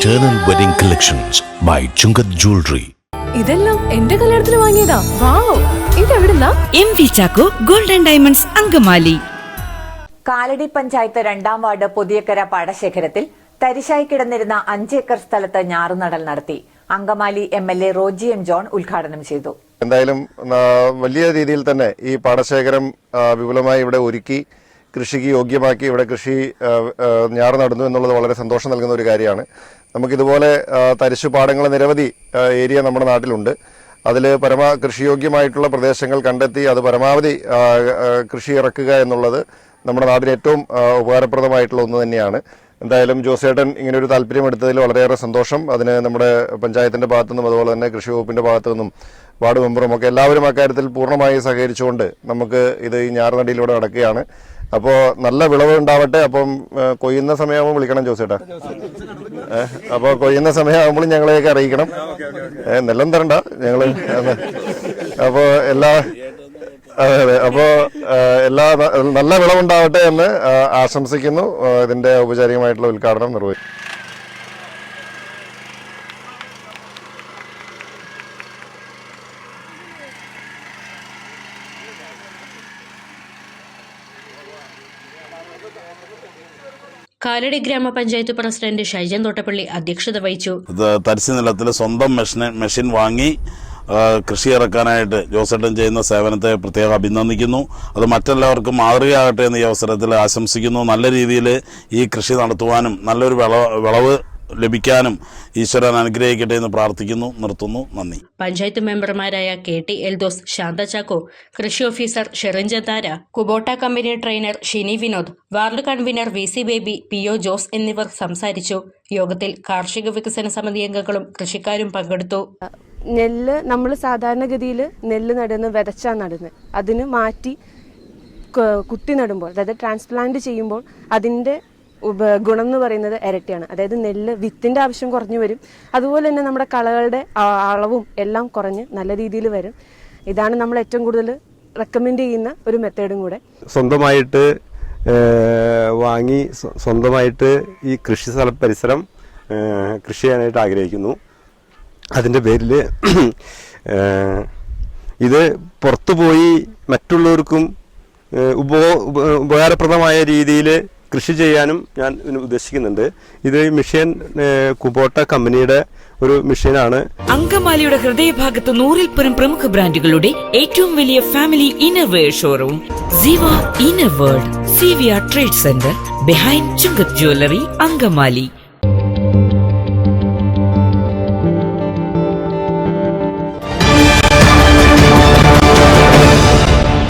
Eternal Wedding Collections by Chungath Jewelry. ഇതെല്ലാം എന്റെ കല്യാണത്തിന് വാങ്ങിയതാ. Wow ഇതെവിടുന്നാ? M V Chacko golden diamonds Angamaly. Kalady panchayat രണ്ടാം വാർഡ് പുതിയക്കര പാടശേഖരത്തിൽ തരിശായി കിടന്നിരുന്ന അഞ്ചേക്കർ സ്ഥലത്ത് ഞാറുനടൽ നടത്തി. Angamaly M L A Roji M John ഉദ്ഘാടനം ചെയ്തു. എന്തായാലും വലിയ രീതിയിൽ തന്നെ ഈ പാടശേഖരം വിപുലമായി ഇവിടെ ഒരുക്കി കൃഷിക്ക് യോഗ്യമാക്കി ഇവിടെ കൃഷി ഞാറ് നടന്നു എന്നുള്ളത് വളരെ സന്തോഷം നൽകുന്ന ഒരു കാര്യമാണ്. നമുക്കിതുപോലെ തരിശുപാടങ്ങൾ തരിശു പാടങ്ങൾ നിരവധി ഏരിയ നമ്മുടെ നാട്ടിലുണ്ട്. അതിൽ പരമാ കൃഷിയോഗ്യമായിട്ടുള്ള പ്രദേശങ്ങൾ കണ്ടെത്തി അത് പരമാവധി കൃഷി ഇറക്കുക എന്നുള്ളത് നമ്മുടെ നാട്ടിൽ ഏറ്റവും ഉപകാരപ്രദമായിട്ടുള്ള ഒന്ന് തന്നെയാണ്. എന്തായാലും ജോസേട്ടൻ ഇങ്ങനെ ഒരു താല്പര്യം എടുത്തതിൽ വളരെയേറെ സന്തോഷം. അതിന് നമ്മുടെ പഞ്ചായത്തിന്റെ ഭാഗത്തു നിന്നും അതുപോലെ തന്നെ കൃഷി വകുപ്പിന്റെ ഭാഗത്തു നിന്നും വാർഡ് മെമ്പറും ഒക്കെ എല്ലാവരും അക്കാര്യത്തിൽ പൂർണമായി സഹകരിച്ചുകൊണ്ട് നമുക്ക് ഇത് ഈ ഞാറുനടിയിലൂടെ നടക്കുകയാണ്. അപ്പോൾ നല്ല വിളവ് ഉണ്ടാവട്ടെ അപ്പം കൊയ്യുന്ന സമയമാകുമ്പോൾ വിളിക്കണം ജോസേട്ടാ. അപ്പോൾ കൊയ്യുന്ന സമയമാകുമ്പോൾ ഞങ്ങളെയൊക്കെ അറിയിക്കണം. നെല്ലം തരണ്ട ഞങ്ങൾ. അപ്പോൾ എല്ലാ അതെ അതെ. അപ്പോ എല്ലാ നല്ല വിളവുണ്ടാവട്ടെ എന്ന് ആശംസിക്കുന്നു. ഇതിന്റെ ഔപചാരികമായിട്ടുള്ള ഉദ്ഘാടനം നിർവഹിക്കും. കാലടി ഗ്രാമപഞ്ചായത്ത് പ്രസിഡന്റ് ഷൈജൻ തോട്ടപ്പള്ളി അധ്യക്ഷത വഹിച്ചു. തരിശു നിലത്തിൽ സ്വന്തം മെഷീൻ വാങ്ങി കൃഷി ഇറക്കാനായിട്ട് ജോസേട്ടൻ ചെയ്യുന്ന സേവനത്തെ പ്രത്യേകം അഭിനന്ദിക്കുന്നു. അത് മറ്റെല്ലാവർക്കും മാതൃകയാകട്ടെ എന്ന് ഈ അവസരത്തിൽ ആശംസിക്കുന്നു. നല്ല രീതിയിൽ ഈ കൃഷി നടത്തുവാനും നല്ലൊരു വിളവ് ലഭിക്കാനും ഈശ്വരൻ അനുഗ്രഹിക്കട്ടെ എന്ന് പ്രാർത്ഥിക്കുന്നു നിർത്തുന്നു നന്ദി. പഞ്ചായത്ത് മെമ്പർമാരായ കെ ടി എൽദോസ് ശാന്ത ചാക്കോ കൃഷി officer ഷെറിഞ്ച Thara Kubota company trainer Shini Vinod ward convener V C Baby P O Jose എന്നിവർ സംസാരിച്ചു. യോഗത്തിൽ കാർഷിക വികസന സമിതി അംഗങ്ങളും കൃഷിക്കാരും പങ്കെടുത്തു. നെല്ല് നമ്മൾ സാധാരണഗതിയിൽ നെല്ല് നടുന്ന വിതച്ചാ നടുന്നത് അതിന് മാറ്റി കുത്തി നടുമ്പോൾ അതായത് ട്രാൻസ്പ്ലാന്റ് ചെയ്യുമ്പോൾ അതിന്റെ ഗുണം എന്ന് പറയുന്നത് ഇരട്ടിയാണ്. അതായത് നെല്ല് വിത്തിന്റെ ആവശ്യം കുറഞ്ഞു വരും. അതുപോലെ തന്നെ നമ്മുടെ കളകളുടെ അളവും എല്ലാം കുറഞ്ഞ് നല്ല രീതിയിൽ വരും. ഇതാണ് നമ്മൾ ഏറ്റവും കൂടുതൽ റെക്കമെൻഡ് ചെയ്യുന്ന ഒരു മെത്തേഡും കൂടെ. സ്വന്തമായിട്ട് വാങ്ങി സ്വന്തമായിട്ട് ഈ കൃഷി സ്ഥല പരിസരം കൃഷി ചെയ്യാനായിട്ട് ആഗ്രഹിക്കുന്നു. അതിന്റെ പേരിൽ ഇത് പുറത്തു പോയി മറ്റുള്ളവർക്കും ഉപ- ഉപകാരപ്രദമായ രീതിയിൽ കൃഷി ചെയ്യാനും ഞാൻ ഉദ്ദേശിക്കുന്നുണ്ട്. ഇത് മിഷൻ കുബോട്ട കമ്പനിയുടെ ഒരു മിഷനാണ് അങ്കമാലിയുടെ ഹൃദയഭാഗത്ത് നൂറിൽ പരം പ്രമുഖ ബ്രാൻഡുകളുടെ ഏറ്റവും വലിയ family innerwear showroom. Trade centre behind Chungath jewellery Angamaly.